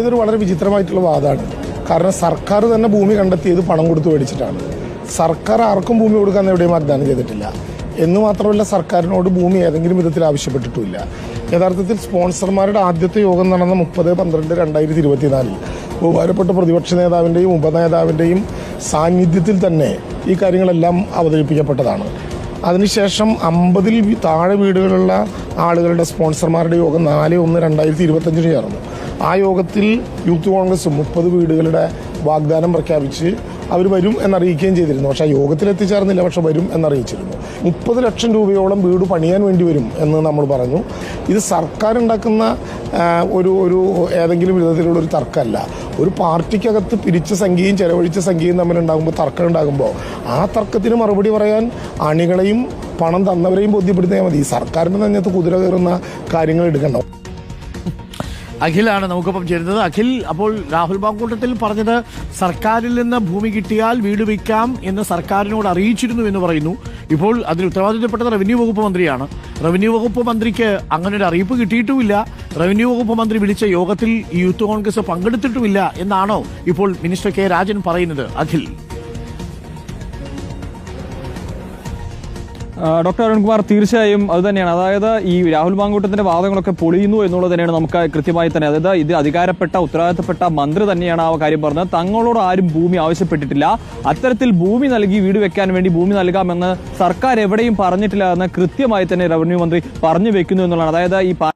ഇതൊരു വളരെ വിചിത്രമായിട്ടുള്ള വാദമാണ്. കാരണം സർക്കാർ തന്നെ ഭൂമി കണ്ടെത്തിയത് പണം കൊടുത്തു മേടിച്ചിട്ടാണ്. സർക്കാർ ആർക്കും ഭൂമി കൊടുക്കാൻ എവിടെയും വാഗ്ദാനം ചെയ്തിട്ടില്ല. എന്ന് മാത്രമല്ല സർക്കാരിനോട് ഭൂമി ഏതെങ്കിലും വിധത്തിൽ ആവശ്യപ്പെട്ടിട്ടില്ല യഥാർത്ഥത്തിൽ സ്പോൺസർമാരുടെ ആദ്യത്തെ യോഗം നടന്ന മുപ്പത് പന്ത്രണ്ട് രണ്ടായിരത്തി ഇരുപത്തിനാലിൽ ബഹുമാനപ്പെട്ട പ്രതിപക്ഷ നേതാവിന്റെയും ഉപനേതാവിന്റെയും സാന്നിധ്യത്തിൽ തന്നെ ഈ കാര്യങ്ങളെല്ലാം അവതരിപ്പിക്കപ്പെട്ടതാണ്. അതിനുശേഷം അമ്പതിൽ താഴെ വീടുകളുള്ള ആളുകളുടെ സ്പോൺസർമാരുടെ യോഗം നാല് ഒന്ന് രണ്ടായിരത്തി ഇരുപത്തഞ്ചിന് ചേർന്നു. ആ യോഗത്തിൽ യൂത്ത് കോൺഗ്രസ് മുപ്പത് വീടുകളുടെ വാഗ്ദാനം പ്രഖ്യാപിച്ച് അവർ വരും എന്നറിയിക്കുകയും ചെയ്തിരുന്നു. പക്ഷേ യോഗത്തിൽ എത്തിച്ചേർന്നില്ല. പക്ഷെ വരും എന്നറിയിച്ചിരുന്നു. മുപ്പത് ലക്ഷം രൂപയോളം വീട് പണിയാൻ വേണ്ടി വരും എന്ന് നമ്മൾ പറഞ്ഞു. ഇത് സർക്കാർ ഉണ്ടാക്കുന്ന ഒരു ഒരു ഏതെങ്കിലും വിധത്തിലുള്ള ഒരു തർക്കമല്ല. ഒരു പാർട്ടിക്കകത്ത് പിരിച്ച സംഖ്യയും ചെലവഴിച്ച സംഖ്യയും തമ്മിലുണ്ടാകുമ്പോൾ തർക്കം ഉണ്ടാകുമ്പോൾ ആ തർക്കത്തിന് മറുപടി പറയാൻ അണികളെയും പണം തന്നവരെയും ബോധ്യപ്പെടുത്തിയാൽ മതി. സർക്കാരിന്റെ നെഞ്ഞത്ത് കുതിര കയറുന്ന കാര്യങ്ങൾ എടുക്കണ്ട. അഖിലാണ് നമുക്കൊപ്പം ചേരുന്നത്. അഖിൽ അപ്പോൾ രാഹുൽ മാങ്കൂട്ടത്തിൽ പറഞ്ഞത് സർക്കാരിൽ നിന്ന് ഭൂമി കിട്ടിയാൽ വീട് വയ്ക്കാം എന്ന് സർക്കാരിനോട് അറിയിച്ചിരുന്നു എന്ന് പറയുന്നു. ഇപ്പോൾ അതിന് ഉത്തരവാദിത്തപ്പെട്ടത് റവന്യൂ വകുപ്പ് മന്ത്രിയാണ്. റവന്യൂ വകുപ്പ് മന്ത്രിക്ക് അങ്ങനെ ഒരു അറിയിപ്പ് കിട്ടിയിട്ടുമില്ല. റവന്യൂ വകുപ്പ് മന്ത്രി വിളിച്ച യോഗത്തിൽ യൂത്ത് കോൺഗ്രസ് പങ്കെടുത്തിട്ടുമില്ല എന്നാണോ ഇപ്പോൾ മിനിസ്റ്റർ കെ രാജൻ പറയുന്നത് അഖിൽ? ഡോക്ടർ അരുൺകുമാർ തീർച്ചയായും അത് തന്നെയാണ്. അതായത് ഈ രാഹുൽ മാങ്കൂട്ടത്തിന്റെ വാദങ്ങളൊക്കെ പൊളിയുന്നു എന്നുള്ളത് തന്നെയാണ് നമുക്ക് കൃത്യമായി തന്നെ. അതായത് ഇത് അധികാരപ്പെട്ട ഉത്തരവാദിത്തപ്പെട്ട മന്ത്രി തന്നെയാണ് ആ കാര്യം പറഞ്ഞത്. തങ്ങളോട് ആരും ഭൂമി ആവശ്യപ്പെട്ടിട്ടില്ല. അത്തരത്തിൽ ഭൂമി നൽകി വീട് വെക്കാൻ വേണ്ടി ഭൂമി നൽകാമെന്ന് സർക്കാർ എവിടെയും പറഞ്ഞിട്ടില്ല എന്ന് കൃത്യമായി തന്നെ റവന്യൂ മന്ത്രി പറഞ്ഞു വെക്കുന്നു എന്നുള്ളതാണ്. അതായത് ഈ